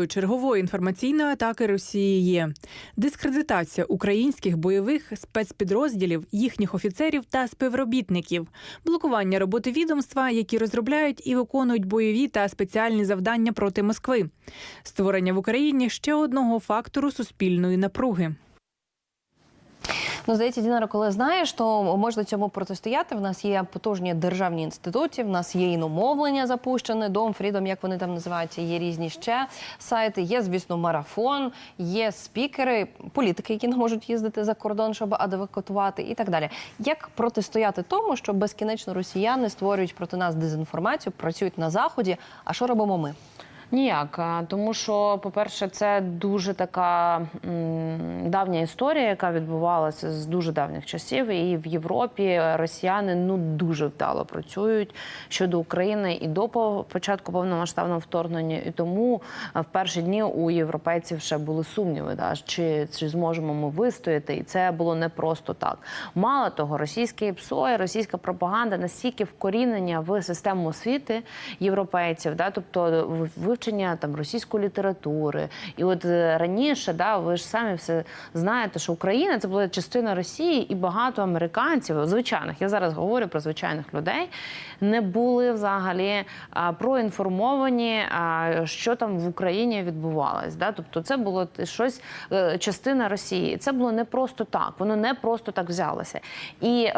метою чергової інформаційної атаки Росії є дискредитація українських бойових спецпідрозділів, їхніх офіцерів та співробітників, блокування роботи відомства, які розробляють і виконують бойові та спеціальні завдання проти Москви, створення в Україні ще одного фактору суспільної напруги. Ну, здається, Дінаро, коли знаєш, то можна цьому протистояти. В нас є потужні державні інституції, в нас є іномовлення запущене, Дом Фрідом, як вони там називаються, є різні ще сайти. Є, звісно, марафон, є спікери, політики, які не можуть їздити за кордон, щоб адвокатувати і так далі. Як протистояти тому, що безкінечно росіяни створюють проти нас дезінформацію, працюють на заході? А що робимо ми? Ніяк, тому що, по-перше, це дуже така давня історія, яка відбувалася з дуже давніх часів. І в Європі росіяни ну дуже вдало працюють щодо України і до початку повномасштабного вторгнення. І тому в перші дні у європейців ще були сумніви, да, чи, чи зможемо ми вистояти. І це було не просто так. Мало того, російське ПСО російська пропаганда настільки вкорінення в систему освіти європейців, да, тобто в- вивчення там російської літератури. І от е, раніше, да, ви ж самі все знаєте, що Україна це була частина Росії, і багато американців, звичайних, я зараз говорю про звичайних людей, не були взагалі а, проінформовані, а, що там в Україні відбувалось. Да? Тобто, це було щось е, частина Росії. Це було не просто так, воно не просто так взялося. І е,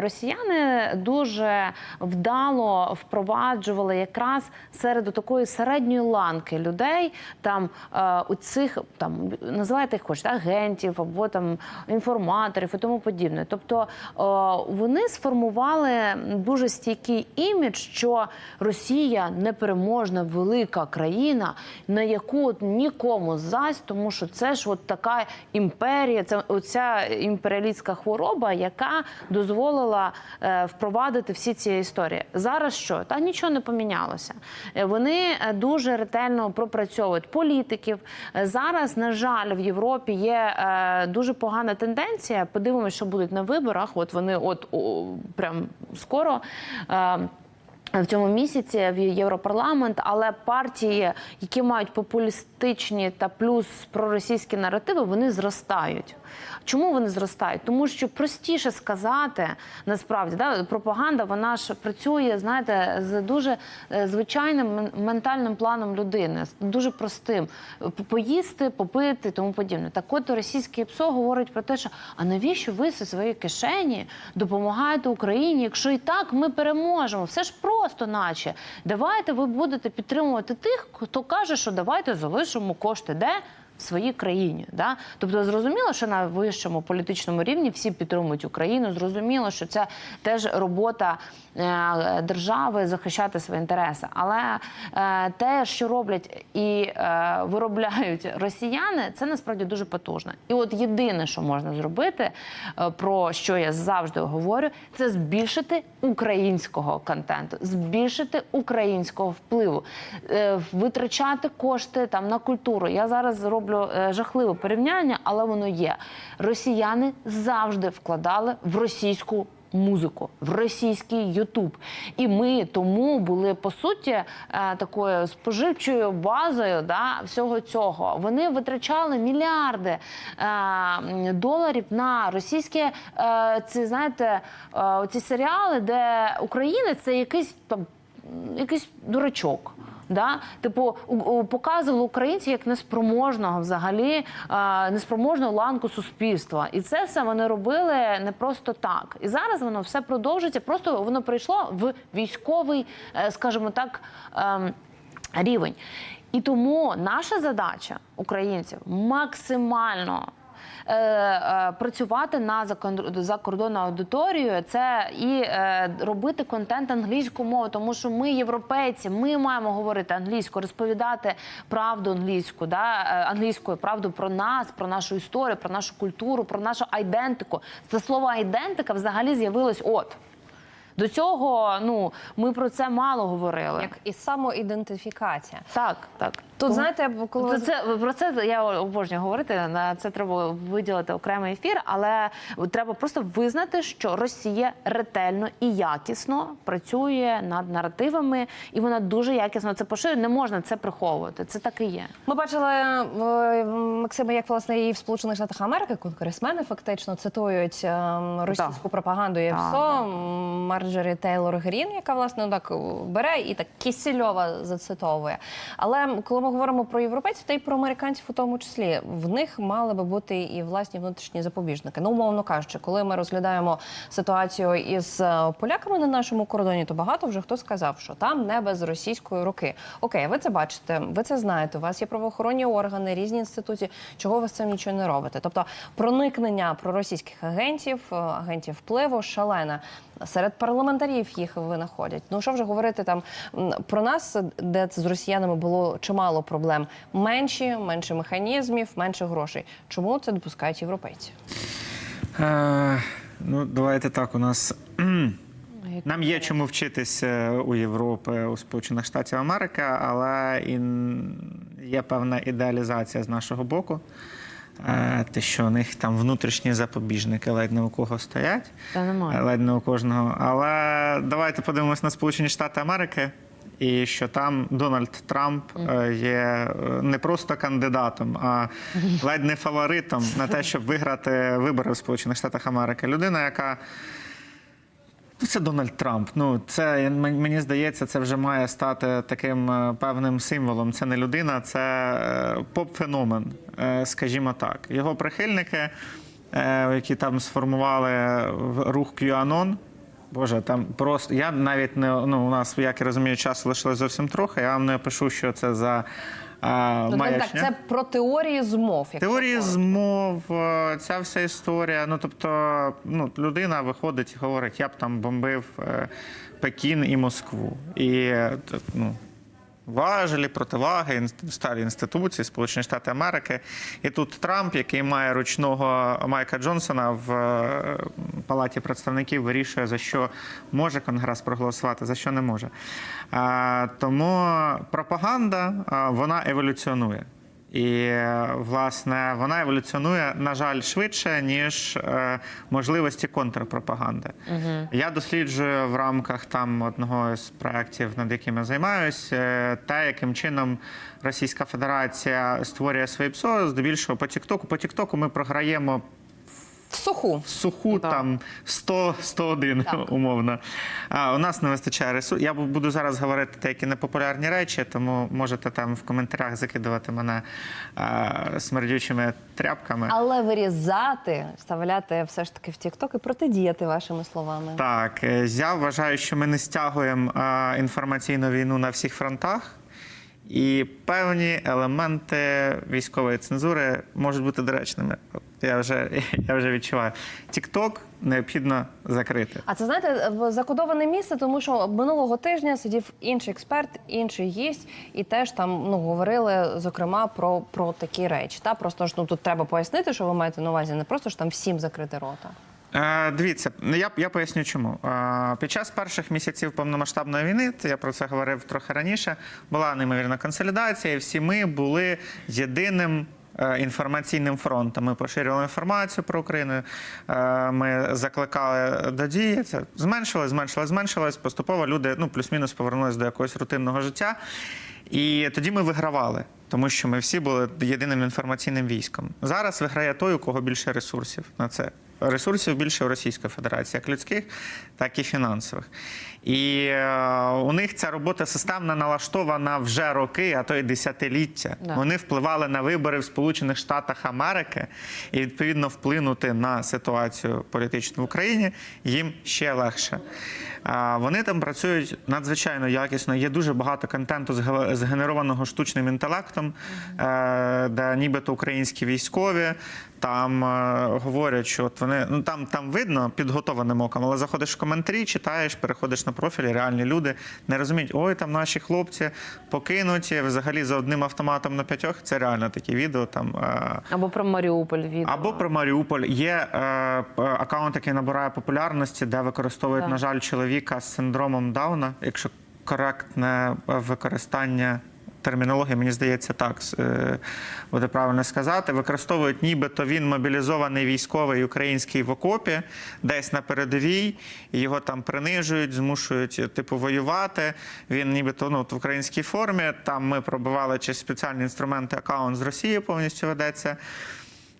росіяни дуже вдало впроваджували якраз серед такої середньої ланки людей, там е, у цих там називайте їх хочете агентів або там інформаторів і тому подібне. Тобто е, вони сформували дуже стійкий імідж, що Росія непереможна велика країна, на яку нікому зась, тому що це ж от така імперія, це оця імперіалістська хвороба, яка дозволила е, впровадити всі ці історії. Зараз що? Та нічого не помінялося. Вони дуже ретельно пропрацьовують політиків. Е, Зараз, на жаль, в Європі є е, дуже погана тенденція. Подивимося, що будуть на виборах. От вони, от о, прям скоро. Е, в цьому місяці в Європарламент, але партії, які мають популістичні та плюс проросійські наративи, вони зростають. Чому вони зростають? Тому що простіше сказати насправді да, пропаганда вона ж працює, знаєте, з дуже е, звичайним ментальним планом людини, дуже простим поїсти, попити, тому подібне. Так от російське ПСО говорить про те, що а навіщо ви зі своєї кишені допомагаєте Україні, якщо і так ми переможемо? Все ж просто, наче давайте ви будете підтримувати тих, хто каже, що давайте залишимо кошти де. В своїй країні, да тобто зрозуміло, що на вищому політичному рівні всі підтримують Україну. Зрозуміло, що це теж робота е, держави захищати свої інтереси. Але е, те, що роблять і е, виробляють росіяни, це насправді дуже потужно. І от єдине, що можна зробити, про що я завжди говорю, це збільшити українського контенту, збільшити українського впливу, витрачати кошти там на культуру. Я зараз зроблю е, жахливе порівняння, але воно є. Росіяни завжди вкладали в російську. Музику в російський Ютуб, і ми тому були по суті е, такою споживчою базою да, всього цього. Вони витрачали мільярди е, доларів на російські е, ці знаєте, е, ці серіали, де Україна це якийсь там якийсь дурачок. Да? Типу, показували українців як неспроможного взагалі, е, неспроможну ланку суспільства. І це все вони робили не просто так. І зараз воно все продовжується. Просто воно прийшло в військовий, е, скажімо так. ем, Рівень. І тому наша задача українців максимально працювати на закон- закордонну аудиторію, це і е, робити контент англійською мовою, тому що ми європейці, ми маємо говорити англійською, розповідати правду англійську, да, е, англійською правду про нас, про нашу історію, про нашу культуру, про нашу айдентику. Це слово айдентика взагалі з'явилось от. До цього ну ми про це мало говорили. Як і самоідентифікація. Так, так. Тут знаєте, коли ви- це про це я обожнюю говорити. На це треба виділити окремий ефір, але треба просто визнати, що Росія ретельно і якісно працює над наративами, і вона дуже якісно це поширює. Не можна це приховувати. Це так і є. Ми бачили е, Максима, як власне і в Сполучених Штатах Америки конгресмени фактично цитують е, російську пропаганду і Так, ФСО. Марджорі Тейлор Грін, яка власне ну, так бере і так Кісельова зацитовує. Але коли ми говоримо про європейців, та й про американців у тому числі, в них мали би бути і власні внутрішні запобіжники. Ну, умовно кажучи, коли ми розглядаємо ситуацію із е, поляками на нашому кордоні, то багато вже хто сказав, що там не без російської руки. Окей, ви це бачите, ви це знаєте. У вас є правоохоронні органи, різні інституції. Чого ви з цим нічого не робите? Тобто проникнення проросійських агентів, е, агентів впливу шалене. Серед парламентарів їх винаходять. Ну що вже говорити там про нас, де з росіянами було чимало проблем. Менші, менше механізмів, менше грошей. Чому це допускають європейці? Е, ну, давайте так. У нас нам є чому вчитися у Європи, у Сполучених Штатів Америки, але і є певна ідеалізація з нашого боку. Е, Те, що у них там внутрішні запобіжники ледь не у кого стоять, Та немає. ледь не у кожного. Але давайте подивимось на Сполучені Штати Америки. І що там Дональд Трамп е, є е, не просто кандидатом, а ледь не фаворитом на те, щоб виграти вибори в Сполучених Штатах Америки. Людина, яка Ну, це Дональд Трамп. Ну, це мені здається, це вже має стати таким е, певним символом. Це не людина, це поп-феномен, скажімо так. Його прихильники, які там сформували рух QAnon, Боже, там просто я навіть не ну у нас, як я розумію, часу лишилось зовсім трохи. Я вам не пишу, що це за а, Ну, так, це про теорії змов. Теорії змов, е, ця вся історія. Ну тобто, ну людина виходить і говорить, я б там бомбив е, Пекін і Москву. І е, ну. Важелі, противаги, старі інституції, Сполучені Штати Америки. І тут Трамп, який має ручного Майка Джонсона в е, Палаті представників, вирішує, за що може Конгрес проголосувати, за що не може. Тому пропаганда вона еволюціонує. І власне вона еволюціонує, на жаль, швидше, ніж е, можливості контрпропаганди. Я досліджую в рамках там одного з проєктів, над якими займаюся, е, те, яким чином Російська Федерація створює свої ПСО, здебільшого по Тіктоку. По Тіктоку ми програємо в суху. в суху Так. там 100, 101 Так. умовно. А у нас не вистачає ресурсів. Я буду зараз говорити деякі непопулярні речі, тому можете там в коментарях закидувати мене а, смердючими тряпками. Але вирізати, вставляти все ж таки в TikTok і протидіяти вашими словами. Так, е, я вважаю, що ми не стягуємо а, інформаційну війну на всіх фронтах. І певні елементи військової цензури можуть бути доречними. Я вже, я вже відчуваю. Тікток необхідно закрити. А це знаєте закодоване місце, тому що минулого тижня сидів інший експерт, інший гість, і теж там ну говорили зокрема про, про такі речі. Та просто ж ну тут треба пояснити, що ви маєте на увазі, не просто ж там всім закрити рота. Е, Дивіться, ну, я, я поясню чому. Е, Під час перших місяців повномасштабної війни, я про це говорив трохи раніше, була неймовірна консолідація, і всі ми були єдиним. Е, Інформаційним фронтом ми поширювали інформацію про Україну. е, Ми закликали до дії. Це зменшилось, зменшилось, зменшилось. Поступово люди ну плюс-мінус повернулись до якогось рутинного життя. І тоді ми вигравали, тому що ми всі були єдиним інформаційним військом. Зараз виграє той, у кого більше ресурсів на це. Ресурсів більше у Російської Федерації, як людських, так і фінансових. І е, у них ця робота системно налаштована вже роки, а то й десятиліття. Да. Вони впливали на вибори в Сполучених Штатах Америки, і відповідно вплинути на ситуацію політичну в Україні їм ще легше. Вони там працюють надзвичайно якісно. Є дуже багато контенту згенерованого штучним інтелектом, е, де нібито українські військові там е, говорять, що от вони ну там, там видно підготованим оком, але заходиш в коментарі, читаєш, переходиш на профілі, реальні люди не розуміють, ой, там наші хлопці покинуті взагалі за одним автоматом на п'ятьох. Це реально такі відео там. е, Або про Маріуполь відео. або про Маріуполь є е, п- аккаунт, який набирає популярності, де використовують, Так. на жаль, чоловіка з синдромом Дауна, якщо коректне е, використання термінологія, мені здається, так е, буде правильно сказати. Використовують, нібито він мобілізований військовий український в окопі, десь на передовій, його там принижують, змушують типу воювати. Він нібито ну, в українській формі. Там ми пробивали через спеціальні інструменти аккаунт з Росії повністю ведеться.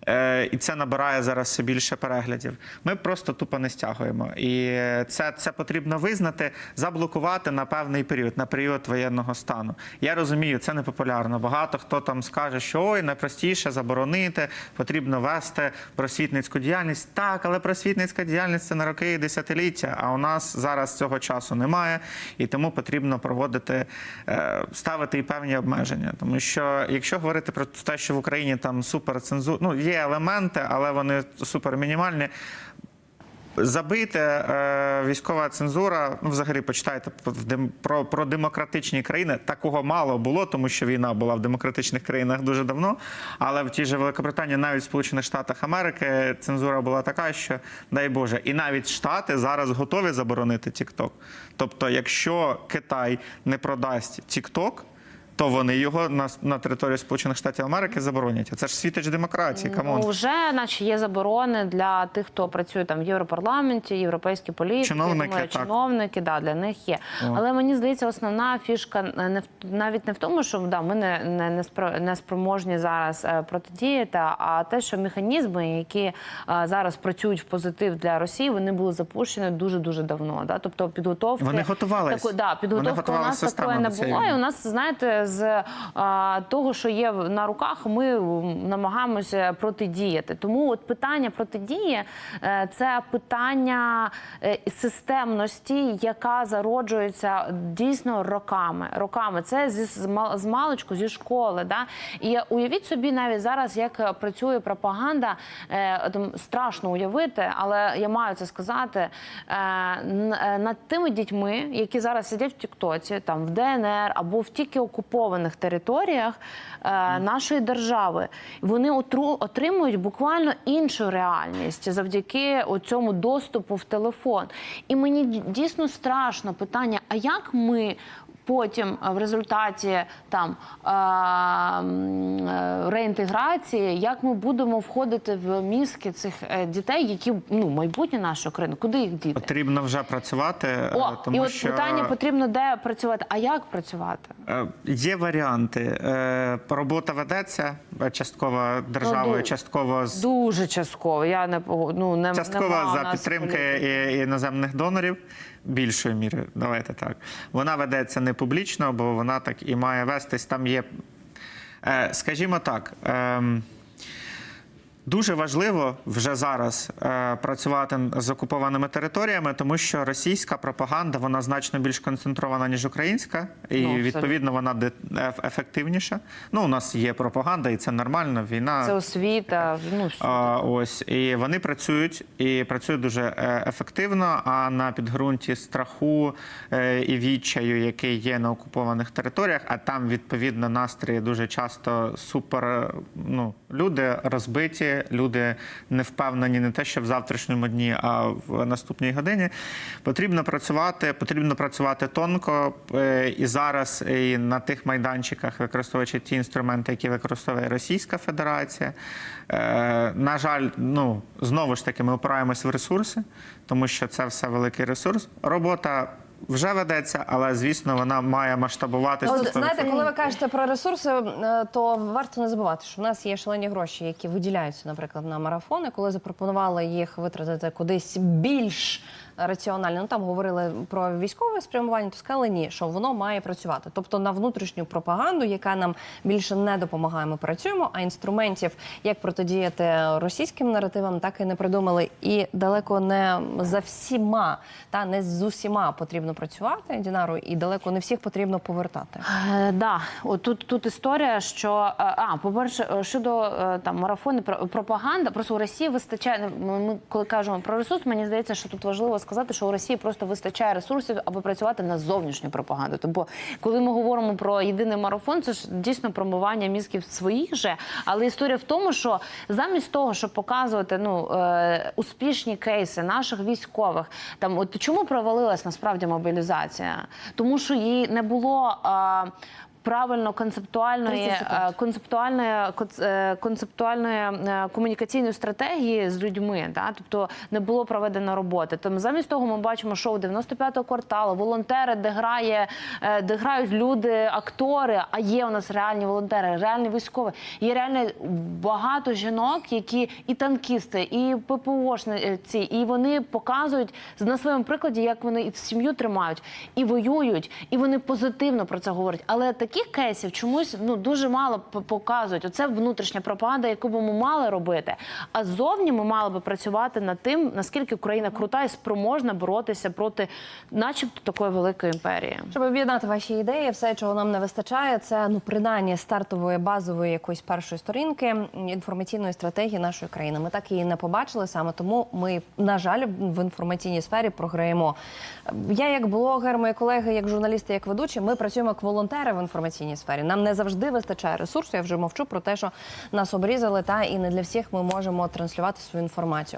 Е, і це набирає зараз все більше переглядів. Ми просто тупо не стягуємо. І це, це потрібно визнати, заблокувати на певний період, на період воєнного стану. Я розумію, це не популярно. Багато хто там скаже, що ой, найпростіше заборонити, потрібно вести просвітницьку діяльність. Так, але просвітницька діяльність це на роки і десятиліття. А у нас зараз цього часу немає, і тому потрібно проводити, е, ставити і певні обмеження. Тому що якщо говорити про те, що в Україні там суперцензура, ну є елементи, але вони супермінімальні. Забити е, військова цензура. Ну, взагалі, почитайте про, про демократичні країни. Такого мало було, тому що війна була в демократичних країнах дуже давно. Але в тій же Великобританії, навіть в Сполучених Штатах Америки, цензура була така, що дай Боже, і навіть Штати зараз готові заборонити TikTok. Тобто, якщо Китай не продасть TikTok, то вони його на, на території Сполучених Штатів Америки заборонять. А Це ж світоч демократії. Камон. Ну, вже наче є заборони для тих, хто працює там в Європарламенті, європейські політики, Чиновники, думаю, так. чиновники, да, для них є. О. Але мені здається, основна фішка не в навіть не в тому, що да, ми не, не, не, спро- не спроможні зараз е, протидіяти, а те, що механізми, які е, зараз працюють в позитив для Росії, вони були запущені дуже дуже давно. Да? Тобто підготовки Вони готувались. Тако, да, Вони підготовки у нас такої не було. І у нас, знаєте, з того, що є на руках, ми намагаємося протидіяти. Тому от питання протидії е, це питання е, системності, яка зароджується дійсно роками. Роками це зі з мал- з маличку, зі школи. Да? І уявіть собі навіть зараз, як е, працює пропаганда. Е, страшно уявити, але я маю це сказати е, е, над тими дітьми, які зараз сидять в Тіктоці, там в ДНР або в тільки окупованих територіях е, нашої держави. Вони отру- отримують буквально іншу реальність завдяки цьому доступу в телефон. І мені дійсно страшно питання: а як ми? Потім е, в результаті там е, е, реінтеграції, як ми будемо входити в мізки цих дітей, які ну майбутнє нашої країни, куди їх діти? Потрібно вже працювати, О, тому і от що питання потрібно де працювати. А як працювати? є варіанти. Робота ведеться частково державою, Ну, частково з Дуже частково. Я не ну, не частково у за підтримки і- іноземних донорів. Більшою мірою, давайте так. Вона ведеться не публічно, бо вона так і має вестись. Там є, е, скажімо так. Дуже важливо вже зараз е, працювати з окупованими територіями, тому що російська пропаганда вона значно більш концентрована ніж українська, і Ну, відповідно вона де- еф- ефективніша. Ну, у нас є пропаганда, і це нормально. Війна Це освіта. Ну, а, ось і вони працюють і працюють дуже е, ефективно. А на підґрунті страху е, і відчаю, який є на окупованих територіях, а там відповідно настрої дуже часто супер. Ну люди розбиті, люди не впевнені не те, що в завтрашньому дні, а в наступній годині. Потрібно працювати, потрібно працювати тонко е, і зараз і на тих майданчиках, використовуючи ті інструменти, які використовує Російська Федерація. Е, На жаль, ну знову ж таки, ми опираємось в ресурси, тому що це все великий ресурс. Робота вже ведеться, але звісно, вона має масштабуватися. Ну, знаєте, коли ви кажете про ресурси, е, то варто не забувати, що в нас є шалені гроші, які виділяються, наприклад, на марафони. Коли запропонували їх витратити кудись більш раціонально, ну там говорили про військове спрямування, то сказали ні, що воно має працювати. Тобто на внутрішню пропаганду, яка нам більше не допомагає, ми працюємо, а інструментів, як протидіяти російським наративам, так і не придумали. І далеко не за всіма, та не з усіма потрібно працювати, Дінару, і далеко не всіх потрібно повертати. Е, да, от тут, історія, що е, а по-перше, е, щодо там марафони про- пропаганда, просто у Росії вистачає. Ми, ми коли кажемо про ресурс, мені здається, що тут важливо сказати, що у Росії просто вистачає ресурсів, аби працювати на зовнішню пропаганду. Тобто, коли ми говоримо про єдиний марафон, це ж дійсно промивання мізків своїх же. Але історія в тому, що замість того, щоб показувати ну е, успішні кейси наших військових, там от чому провалилась насправді мобілізація? Тому що їй не було. Правильно концептуальної 30 секунд. е, концептуальної е, концептуальної е, комунікаційної стратегії з людьми. Да? Тобто не було проведено роботи. Тому замість того ми бачимо шоу 95-го кварталу, волонтери, де грає, де грають люди, актори. А є у нас реальні волонтери, реальні військові. Є реально багато жінок, які і танкісти, і ППОшниці, і вони показують на своєму прикладі, як вони і сім'ю тримають, і воюють, і вони позитивно про це говорять. Але таких кейсів чомусь ну дуже мало показують. Оце внутрішня пропаганда, яку би ми мали робити. А ззовні ми мали би працювати над тим, наскільки Україна крута і спроможна боротися проти, начебто, такої великої імперії. Щоб об'єднати ваші ідеї, все, чого нам не вистачає, це ну принаймні стартової базової якоїсь першої сторінки інформаційної стратегії нашої країни. Ми так її не побачили саме тому. Ми на жаль в інформаційній сфері програємо. Я як блогер, мої колеги, як журналісти, як ведучі, ми працюємо як волонтери в інформаційній сфері. Нам не завжди вистачає ресурсу. Я вже мовчу про те, що нас обрізали, та і не для всіх ми можемо транслювати свою інформацію.